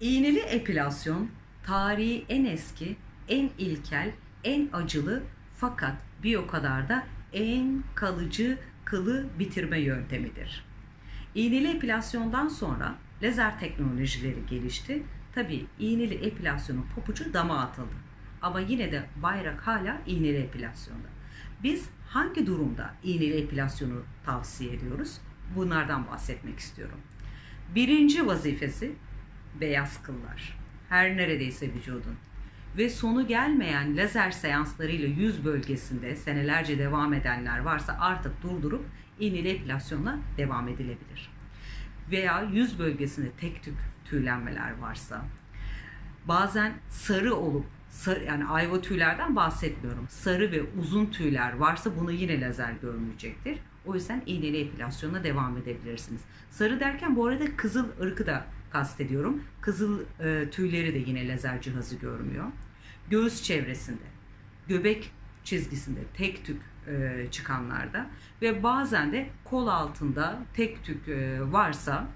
İğneli epilasyon tarihi en eski, en ilkel, en acılı fakat bir o kadar da en kalıcı kılı bitirme yöntemidir. İğneli epilasyondan sonra lazer teknolojileri gelişti. Tabi iğneli epilasyonun papucu dama atıldı. Ama yine de bayrak hala iğneli epilasyonda. Biz hangi durumda iğneli epilasyonu tavsiye ediyoruz? Bunlardan bahsetmek istiyorum. Birinci vazifesi beyaz kıllar. Her neredeyse vücudun. Ve sonu gelmeyen lazer seanslarıyla yüz bölgesinde senelerce devam edenler varsa artık durdurup iğneli epilasyonla devam edilebilir. Veya yüz bölgesinde tek tük tüylenmeler varsa, bazen sarı olup sarı, yani ayva tüylerden bahsetmiyorum. Sarı ve uzun tüyler varsa bunu yine lazer görmeyecektir. O yüzden iğneli epilasyona devam edebilirsiniz. Sarı derken bu arada kızıl ırkı da kastediyorum. Kızıl e, tüyleri de yine lazer cihazı görmüyor. Göğüs çevresinde, göbek çizgisinde tek tük e, çıkanlarda ve bazen de kol altında tek tük e, varsa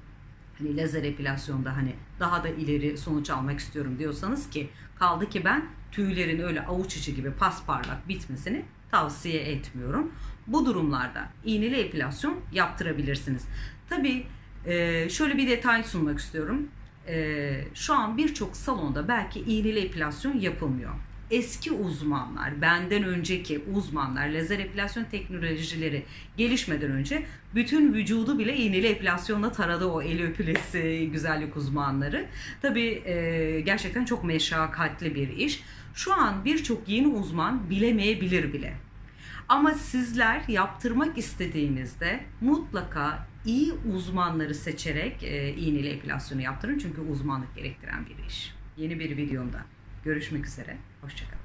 hani lazer epilasyonda hani daha da ileri sonuç almak istiyorum diyorsanız ki kaldı ki ben tüylerin öyle avuç içi gibi pasparlak bitmesini tavsiye etmiyorum. Bu durumlarda iğneli epilasyon yaptırabilirsiniz. Tabii e, şöyle bir detay sunmak istiyorum. E, şu an birçok salonda belki iğneli epilasyon yapılmıyor. Eski uzmanlar, benden önceki uzmanlar, lazer epilasyon teknolojileri gelişmeden önce bütün vücudu bile iğneli epilasyonla taradı o el öpülesi güzellik uzmanları. Tabii e, gerçekten çok meşakkatli bir iş. Şu an birçok yeni uzman bilemeyebilir bile. Ama sizler yaptırmak istediğinizde mutlaka iyi uzmanları seçerek e, iğneli epilasyonu yaptırın. Çünkü uzmanlık gerektiren bir iş. Yeni bir videomda görüşmek üzere. Hoşçakalın.